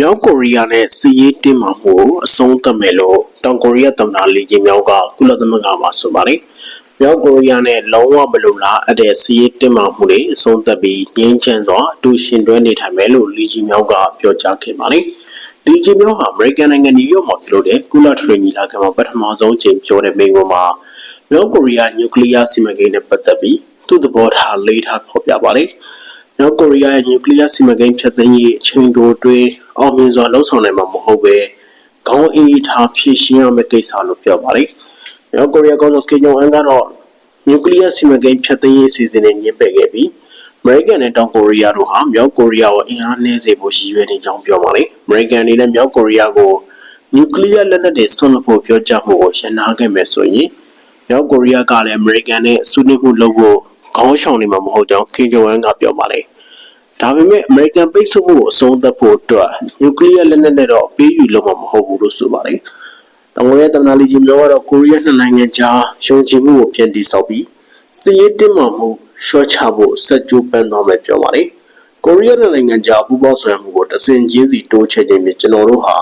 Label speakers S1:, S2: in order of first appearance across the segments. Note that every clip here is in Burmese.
S1: မြောက်ကိုရီးယားနဲ့စစ်ရေးတင်းမာမှုကိုအဆုံးသတ်မယ်လို့တောင်ကိုရီးယားသမ္မတလီဂျီမြောက်ကကုလသမဂ္ဂမှာဆိုပါတယ်။မြောက်ကိုရီးယားနဲ့လုံးဝမလုံလားအပ်တဲ့စစ်ရေးတင်းမာမှုတွေအဆုံးသတ်ပြီးငြိမ်းချမ်းစွာအတူရှင်တွဲနေထိုင်မယ်လို့လီဂျီမြောက်ကပြောကြားခဲ့ပါတယ်။လီဂျီမြောက်ဟာအမေရိကန်နိုင်ငံနယူးယောက်မှာပြုလုပ်တဲ့ကုလထရီညီလာခံမှာပထမဆုံးချိန်ပြောတဲ့မိန့်ခွန်းမှာမြောက်ကိုရီးယားနျူကလ িয়ার စီမံကိန်းနဲ့ပတ်သက်ပြီးသူ့သဘောထားလေးထားဖော်ပြပါတယ်။ မြောက်ကိုရီးယားရဲ့နျူကလ িয়ার စီမံကိန်းဖြတ်သိမ်းရေးအချိန်တိုအတွင်းအောင်မြင်စွာလှုပ်ဆောင်နိုင်မှာမဟုတ်ပဲခေါင်းအင်းထားဖြည့်ရှင်းရမယ့်ကိစ္စလို့ပြောပါတယ်။မြောက်ကိုရီးယားကောင်စီကင်ဂျုံအန်ကတော့နျူကလ িয়ার စီမံကိန်းဖြတ်သိမ်းရေးအစီအစဉ်တွေညှင်းပယ်ခဲ့ပြီးအမေရိကန်နဲ့တောင်ကိုရီးယားတို့ဟာမြောက်ကိုရီးယားကိုအင်အားနည်းစေဖို့ရည်ရွယ်နေကြောင်းပြောပါတယ်။အမေရိကန်အနေနဲ့မြောက်ကိုရီးယားကိုနျူကလ িয়ার လက်နက်တွေဆွန့်လွတ်ဖို့ပြောကြားမှုကိုရှင်းနာခဲ့မယ်ဆိုရင်မြောက်ကိုရီးယားကလည်းအမေရိကန်နဲ့ဆွေးနွေးမှုလုပ်ဖို့ ခေါင်းဆောင်နေမှာမဟုတ်ကြောင်းကင်ဂျုံအန်ကပြောပါတယ်။ဒါပေမဲ့အမေရိကန်ပိတ်ဆို့မှုကိုအဆုံးသတ်ဖို့အတွက်နျူကလ িয়ার လက်နက်နဲ့တော့ပေးယူလို့မဟုတ်ဘူးလို့ဆိုပါတယ်။တောင်ကိုရီးယားသမ္မတလီဂျီမျိုးကတော့ကိုရီးယားနှစ်နိုင်ငံကြားယုံကြည်မှုကိုပြန်တည်ဆောက်ပြီးစစ်ရေးတင်းမာမှုလျှော့ချဖို့ဆက်ကြိုးပမ်းသွားမယ်ပြောပါတယ်။ကိုရီးယားနှစ်နိုင်ငံကြားပူးပေါင်းဆောင်ရွက်မှုကိုတဆင်ချင်းစီတိုးချဲ့ခြင်းဖြင့်ကျွန်တော်တို့ဟာ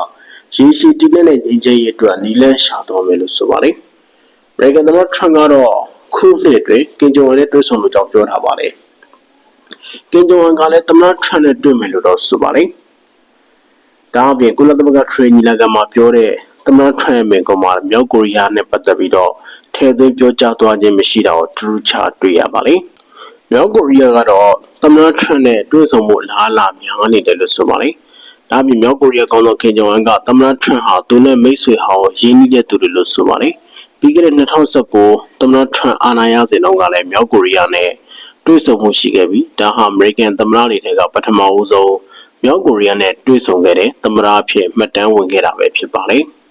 S1: ရေရှည်တည်တဲ့ငြိမ်းချမ်းရေးအတွက်နည်းလမ်းရှာသွားမယ်လို့ဆိုပါတယ်။အမေရိကန်သမ္မတထရန့်ကတော့ ခုနှစ်အတွင်းကင်ဂျုံအန်နဲ့တွေ့ဆုံလို့ကြောင်းပြောထားပါတယ်။ကင်ဂျုံအန်ကလည်းသမ္မတထရန့်နဲ့တွေ့မယ်လို့တော့ဆိုပါတယ်။ဒါအပြင်ကုလသမဂ္ဂထရေနီလာကမှာပြောတဲ့သမ္မတထရန့်ရဲ့မိန့်ခွန်းမှာမြောက်ကိုရီးယားနဲ့ပတ်သက်ပြီးတော့ထဲသွင်းပြောကြားသွားခြင်းမရှိတာကိုထူးခြားတွေ့ရပါတယ်။မြောက်ကိုရီးယားကတော့သမ္မတထရန့်နဲ့တွေ့ဆုံမှုအလားအလာများနေတယ်လို့ဆိုပါတယ်။ဒါအပြင်မြောက်ကိုရီးယားကောင်ဆောင်ကင်ဂျုံအန်ကသမ္မတထရန့်ဟာသူနဲ့မိတ်ဆွေဟောင်းရင်းနှီးတဲ့သူတွေလို့ဆိုပါတယ်။ ပြီးခဲ့တဲ့2019သမ္မတထရန့်အာဏာရစဉ်တုန်းကလည်းမြောက်ကိုရီးယားနဲ့တွေ့ဆုံမှုရှိခဲ့ပြီးဒါဟာအမေရိကန်သမ္မတတွေထဲကပထမအဦးဆုံးမြောက်ကိုရီးယားနဲ့တွေ့ဆုံခဲ့တဲ့သမ္မတအဖြစ်မှတ်တမ်းဝင်ခဲ့တာပဲဖြစ်ပါတယ်။